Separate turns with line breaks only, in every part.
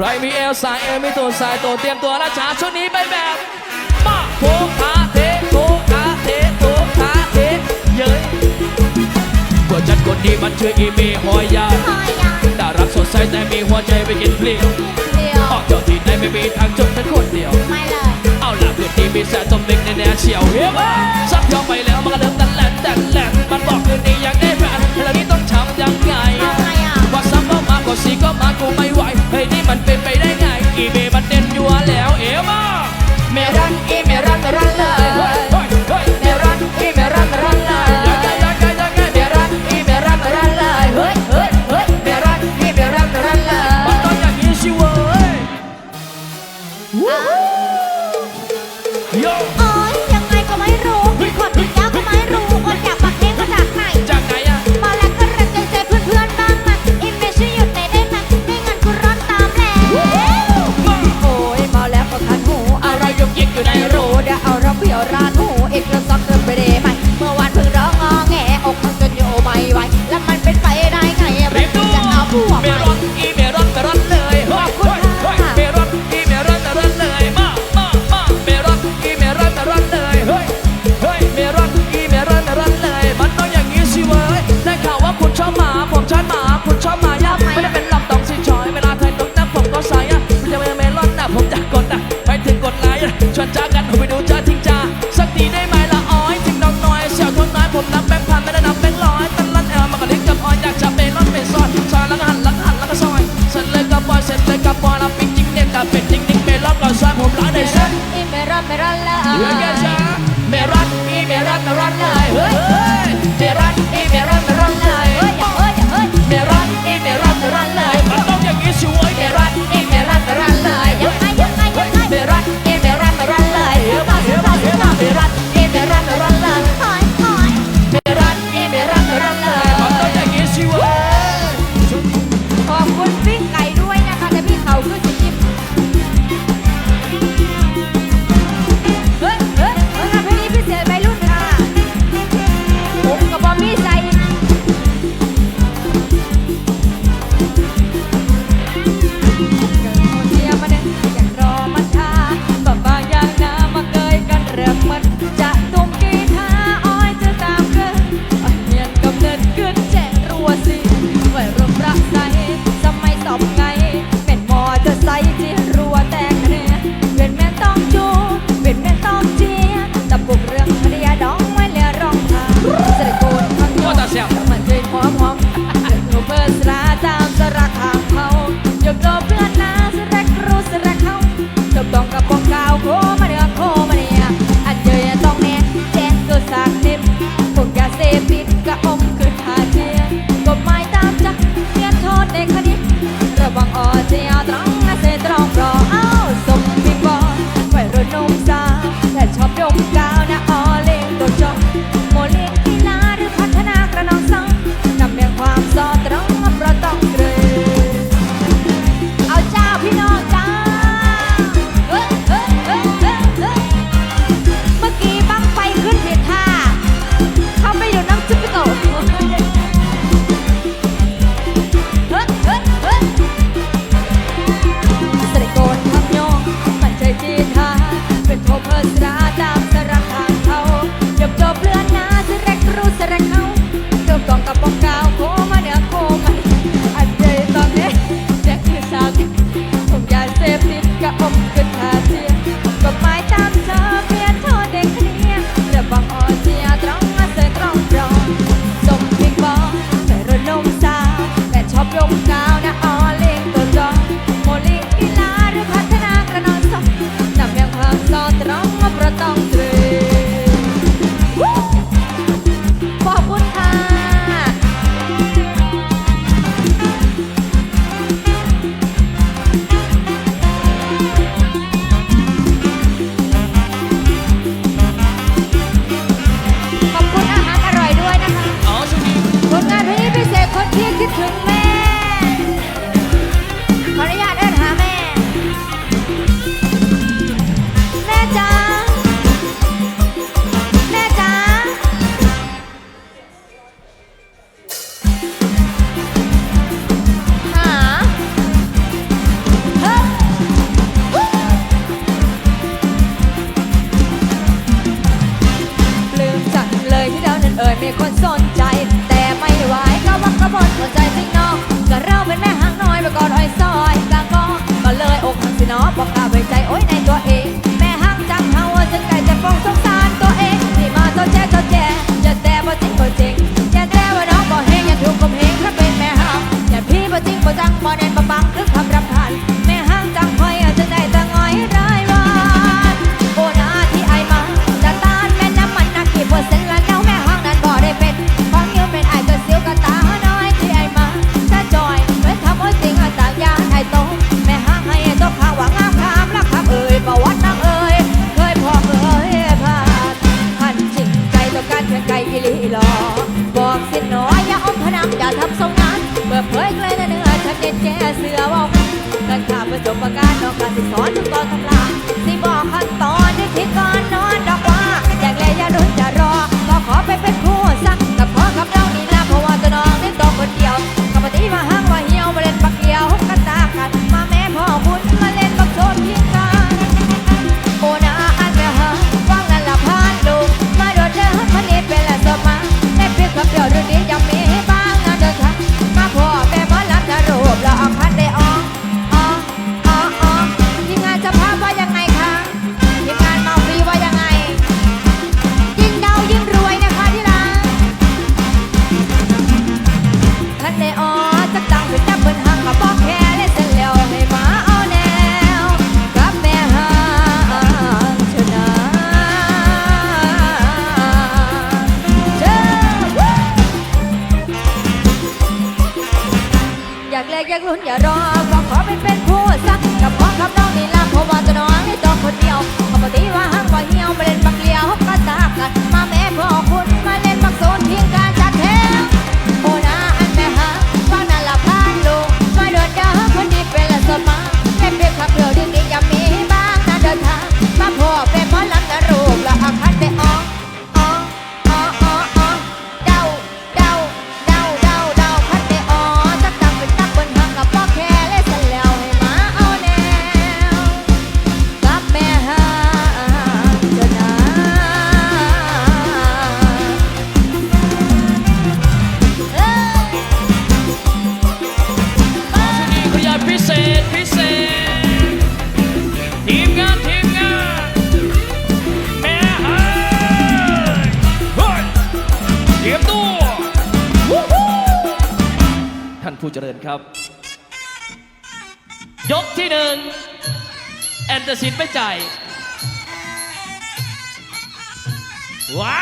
ใครมีเอลสายเอลมีตัวสายตัวเตรียมตัวระชาชุดนี้ไปแบบมาโคขาเทโคขาเทโคขาเทเย้ยกว่าจัดคนดีมันชื่ออีเมหอยยาน่รักสดใสแต่มีหัวใจไปกินเปลี่ยวออกเจ้าที่ไหนไม่มีทางจบฉันคนเดียว
ไม่เลย
เอาล่ะเพื่อนที่มีแสนจมเล็กในแนวเฉียวเฮ้ยสักยอมไปแล้วมันก็เริ่แต่นแหลนต่นแหลนมันบอกคืนนี้อยากได้แฟนแล้วนี่ต้อง ชีก็มากูไม่ไหวเฮ้ยนี่มันเป็นไปได้ไงอีเบมันเต้นยัวแล้วเอ๋มาแม่ดันเอ็ม เจ
ริ
ญค
รับ ยก
ที่หนึ่งแอนเดอ
ร์สินไม่จ่ายไว้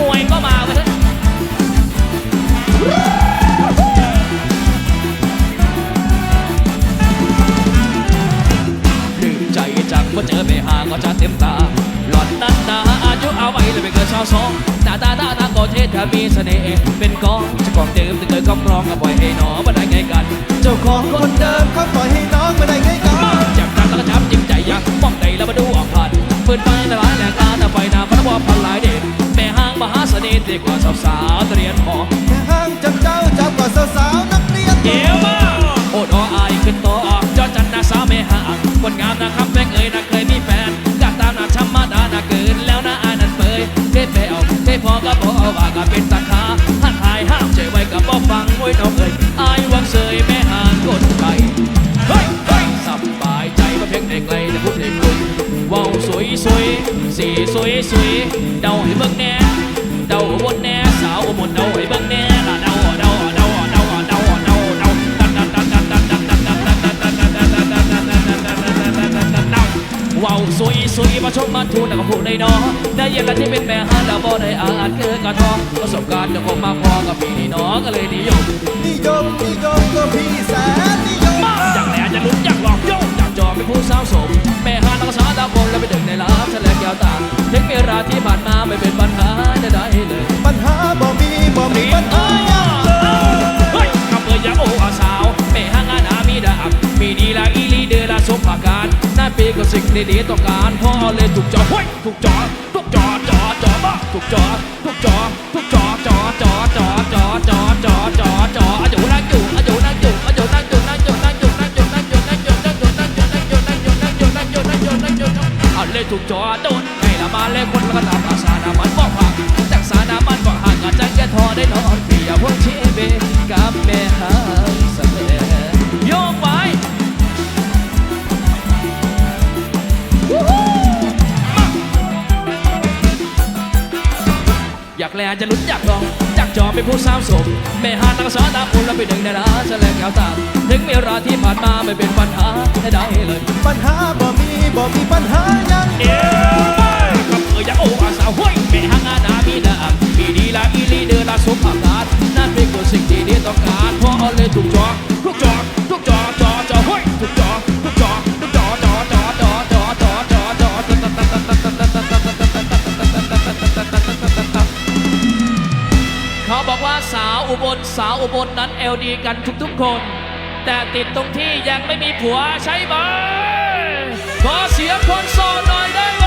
มวยก็มา
ไปเล้วลืมใจจากว่าเจอ
ไม่
หาก็จะเต็มตา อนตันตาอายุเอาไว้เลยไม่เกินชาวสองหนาตาหน้าตาก่อเทศถ้ามีเสน่ห์เป็นกองจะกองเติมแต่เกิดกองรองก็ปล่อยให้น้
องมาได้ไงกัน เจ้าของคนเดิม
เขาปล่อยให้น้องมาได้ไงกัน
จับจับแล้วก็จับจิ้มใจยักป้องใจแล้วมาดูออกผ่านเปิดไฟละลายแหลกตาแต่ไฟนาำพระบอมพลายเด่นแม่ห้างมหาเสน่ห์เด็กกว่าสาวสาวเรียนหอ
แม่ห้างจับเจ้าจับกว่าสาวสาวนักเรียน
เดี๋ยวมาโอ้ดออายขึ้นต่อจอจันนาสาวแม่ห้างคนงามนะครับ ว่าก็เป็นตาขาหันหายห้ามใจไว้กับบ่ฟังไว้น้องเอ้ยอายวังเสยแม่หานกดไปเฮ้ยเฮ้ยสบายใจว่าเพีงได้ไกลแต่พูดได้กลุ่มว้าวสวยสวยสีสวยสวยเดาให้เบิกแน่ มาชมมาทูนแต่ก็พูดได้น้อได้เย็นแล้วที่เป็นแม่ฮันดาบอได้อาดเกิดกระทอประสบการณ์จะคงมาพอกับพี่น้องก็เลยนิยม
นิยมนิยมก็พี่แสนนิยม
มากอยากแหล่จะลุ้นอยากหลอกโยกอยากจอเป็นผู้สาวสมแม่ฮันต้องสาวดาวคนแล้วไปดึงในลาบแฉลกแก้วตาเทคเวลาที่ผ่านมาไม่เป็นปัญหาใด้เลย
ปัญหาบ่มีบ่มีปัญหาอย่างเลย
คำเอยยาโอ้อสาวแม่ฮันอานามีดาบมีดีลาอีลีเดลาสมภาการายปีก็สิ่งดีๆต้องการพ่อเลยถูกจอห้ยถูกจอถูกจอจอจอมาถูกจอถูกจอถูกจอจอจอจอจอจอจอจอจออายุนั่งอยู่อายุนั่งอยู่อายุนั่งอยู่นั่งอยู่นั่งอยู่นั่งอยู่นั่งอยู่นั่งอยู่นั่งอยู่นั่งอยู่นั่งอยู่นั่งอยู่นั่งอยู่นั่งอยู่นั่งอยู่นั่งอยู่เอาเลยถูกจอโดนให้ละมาเลยคนละก็ทำ แลจะลุ้นอยากลองจากจองเป็นผู้สาวสมไม่หาตังสอตามอุ่นแล้วไปดึงในร้านแสลงแก้วตาถึงเวลาที่ผ่านมาไม่เป็นปัญหาใดเลย
ปัญหาบ่มีบ่มีปัญหา
อนเอลดีกันทุกๆคน แต่ติดตรงที่ยังไม่มีผัวใช่ไหมขอเสียงคนโสดหน่อยได้ไหม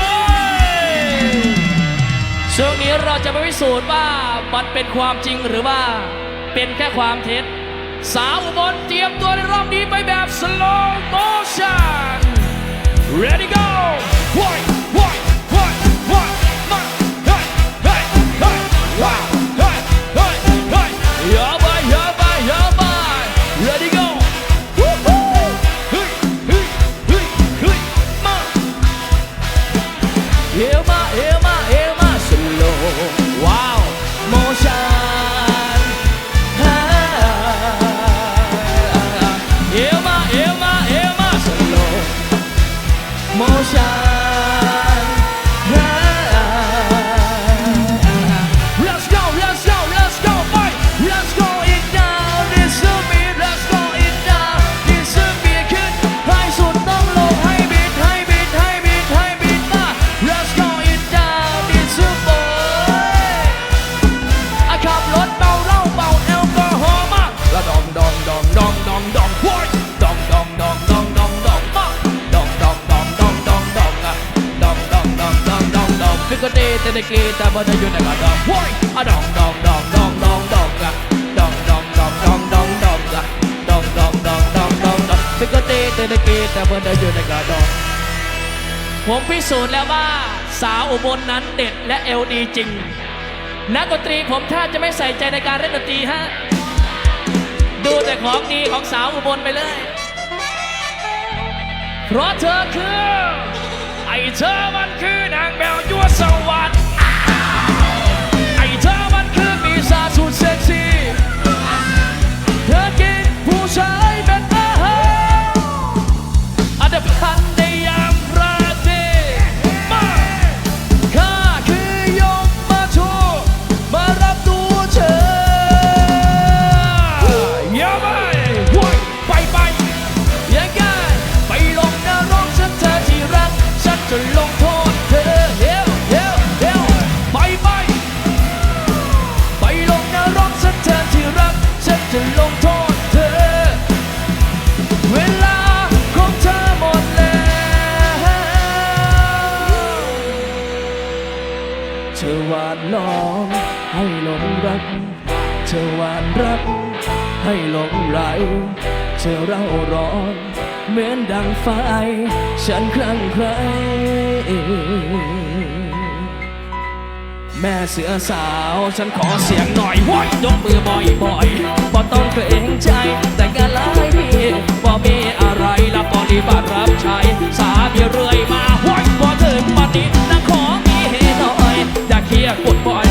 ช่วงนี้เราจะไปพิสูจน์ว่ามันเป็นความจริงหรือว่าเป็นแค่ความเท็จ สาวอุบลเตรียมตัวในรอบนี้ไปแบบ slow motion ready go ผมพิสูจน์แล้วว่าสาวอุบลนั้นเด็ดและเอลดีจริง นักดนตรีผมแทบจะไม่ใส่ใจในการเล่นดนตรีฮะ ดูแต่ของดีของสาวอุบลไปเลย เพราะเธอคือ ไอเธอมันคือนางแมวยั่วสวรรค์ มือนดังไฟฉันคลั่งไคล้แม่เสือสาว ฉันขอเสียงหน่อยว้ยยกมือบ่อยบ่อยๆบ่ต้องเกรงใจ แต่งานหลายทีบ่มีอะไรละปฏิบัติรับใช้สามีเรื่อยมาว้ยพอถึงวันนี้นะขอมีเฮหน่อย อย่าเครียดกดบ่อย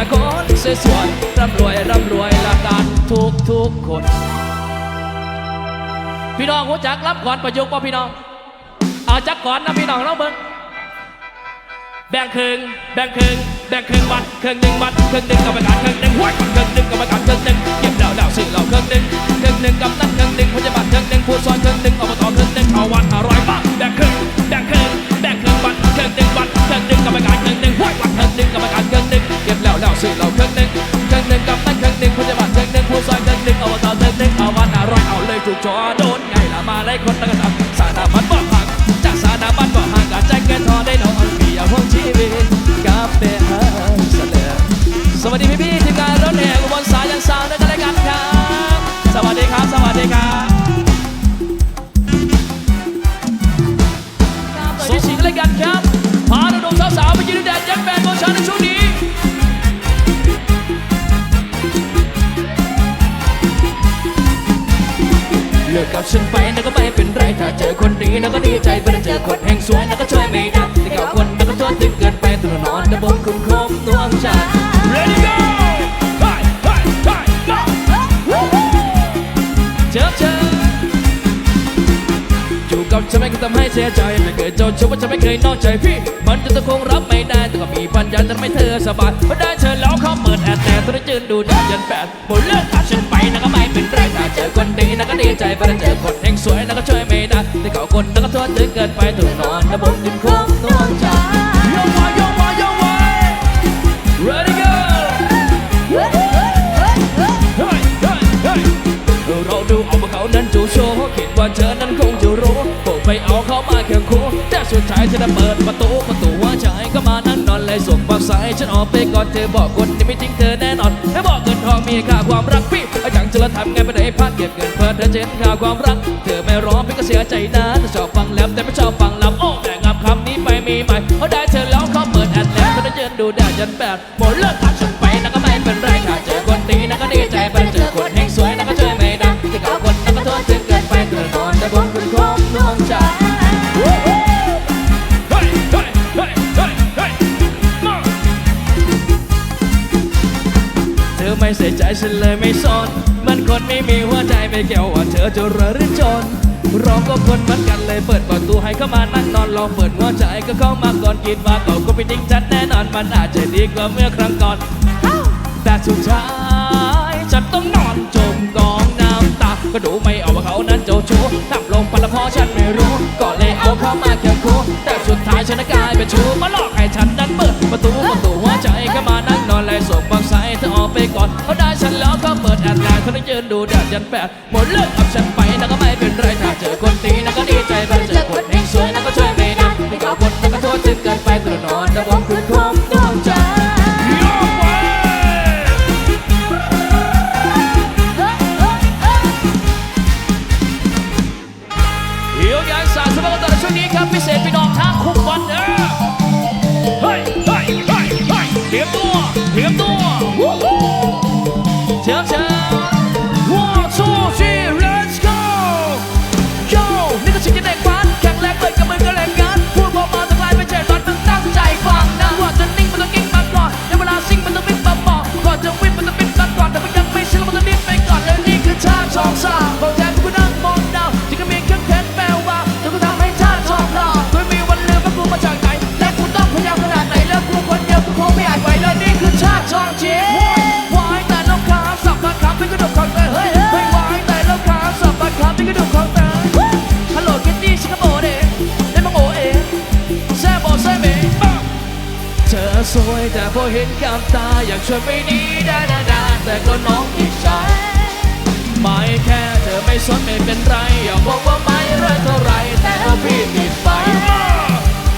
แต่คนสวยๆร่ำรวยร่ำรวยละกันทุกทุกคน พี่น้องหัวจักรับก่อนประยุกต์ป่ะพี่น้อง เอาจักก่อนนะพี่น้องเราเบิ่งแบ่งครึ่งแบ่งครึ่งแบ่งครึ่งวันครึ่งหนึ่งวันครึ่งหนึ่งกรรมการครึ่งหนึ่งห้วยครึ่งหนึ่งกรรมการครึ่งหนึ่งเก็บแล้วแล้วซื้อเราครึ่งหนึ่งครึ่งหนึ่งกำนันครึ่งหนึ่งพยาบาลครึ่งหนึ่งผู้ซอยครึ่งหนึ่งอบตครึ่งหนึ่งเอาวันอร่อยมากแบ่งครึ่งแบ่งครึ่งแบ่งครึ่งวันครึ่งหนึ่งวันครึ่งหนึ่งกรรมการครึ่งหนึ่งห้ว จอโดนไงละมาเลยคนตั้งกัน ก่าคนนะก็โทษถึงเกินไปตัวนอนนะบนคุณคมดวงใจ Ready go Hey hey hey go เจอเจออยู่กับฉันไม่เคยทำให้เสียใจไม่เคยเจ้าชู้ว่าฉันไม่เคยนอกใจพี่ มันจะต้องคงรับไม่ได้แต่ก็มีปัญญาจะทำให้เธอสบายพอได้เธอแล้วเขาเปิดแอดแต่ตอนนี้จืนดูดยันแปดหมดเลิกตัดฉันไปนะก็ไม่เป็นไรถ้าเจอคนดีนะก็ดีใจพอได้เจอคนแห่งสวยนะก็ช่วยไม่ได้แต่เก่าคนนะก็โทษถึงเกินไปตัวนอนนะบนดินคงนวงใจ ว่าเธอนั้นคงจะรู้โผล่ไปเอาเขามาแค่คู่แต่สุดท้ายเธอได้เปิดประตูประตูหัวใจก็มานั่งนอนเลยส่งความสายฉันออกไปก่อนเธอบอกคนที่ไม่ทิ้งเธอแน่นอนให้บอกเงินทองมีค่าความรักพี่เอาอย่างจะละทำไงไปไหนพลาดเก็บเงินเพื่อเธอเห็นค่าความรัก เธอไม่ร้องพี่ก็เสียใจนะเธอชอบฟังแล้วแต่ไม่ชอบฟังลำโอ้แต่งับคำนี้ไปมีใหม่เขาได้เธอแล้วเขาเปิดแอดแล้วเธอได้ยืนดูแดดยันแปดหมดเลิกตัดฉันไปนะก็ไม่เป็นไรถ้าเจอคน ใส่ใจฉันเลยไม่สน มันคนไม่มีหัวใจไม่เกี่ยวว่าเธอจะรวยหรือจนเราก็คนเหมือนกันเลยเปิดประตูให้เข้ามานั่งนอนลองเปิดหัวใจก็เข้ามาก่อนคิดว่าเขาก็ไม่ทิ้งฉันแน่นอนมันอาจจะดีกว่าเมื่อครั้งก่อน แต่สุดท้ายฉันต้องนอนจมกองน้ำตา ก็ดูไม่ออกว่าเขานั้นโจโฉทำลงไปแล้วเพราะฉันไม่รู้ ก็เลยเอาเข้ามาแค่คู่แต่สุดท้ายฉันกลายเป็นชู้มาหลอก เขาได้ฉันแล้วก็เปิดแอดไลน์เขาได้ยืนดูแดดยันแปดหมดเลิกกับฉันไปนะก็ไม่เป็นไรถ้าเจอคนตีนะก็ดีใจไปเจอคนเองสวยนะก็ช่วยไม่ได้ไม่เขาคนนะก็โทษถึงเกินไปตัวนอนแต่ว่าคุณคมดวงใจเดี๋ยวยังสารสำหรับตอนช่วงนี้ครับพิเศษพี่น้องทางคุกวันเด้อเฮ้ยเฮ้ยเฮ้ยเฮ้ยเตรียมตัวเตรียมตัว วู้ฮู้ แต่พอเห็นกับตาอยากชวนไปนี้ได้ได้ด้แต่ก็น้องอีกใจไม่แค่เธอไม่สนไม่เป็นไร อย่าบอกว่าไม่รักเท่าไรแต่ก็พี่ติดไป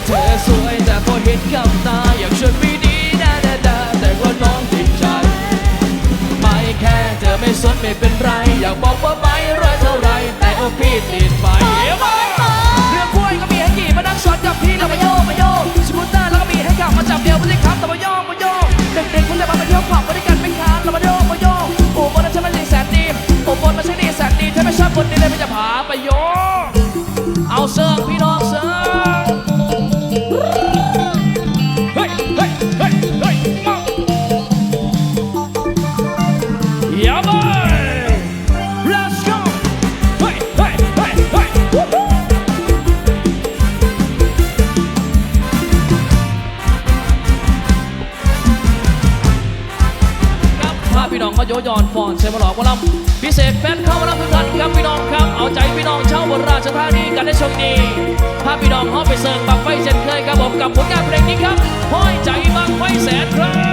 เธอสวยแต่พอเห็นกับตาอยากชวนไปนี้ได้ได้ด้แต่ก็น้องติดใจไม่แค่เธอไม่สนไม่เป็นไร อยากบอกว่าไม่รักเท่าไรแต่ก็พี่ติดไปเรื่องกล้วยก็มีให้กี่มานั่งสอนกับพี่แล้วมาโยมาโยสกูต ให้ขับมาจับเดียวไม่ใช่ครับแต่มาโยกมาโยกเด็กๆคุณจะมาไปเที่ยวผับมาด้วยกันไม่ค้านเรามาโยกมาโยกโอ้บนนั้นใช่ไม่ดีแสนดีโอ้บนนั้นใช่ดีแสนดีถ้าไม่ชอบคนนี้เลยไม่จะผาไปโยกเอาเสิร์ฟพี่น้องาชธานีกันได้ชมดีภาพี่น้องฮอปไปเสิร์ฟบังไฟเช่นเคยครับผมกับผลงานเพลงนี้ครับห้อยใจบังไฟแสนครับ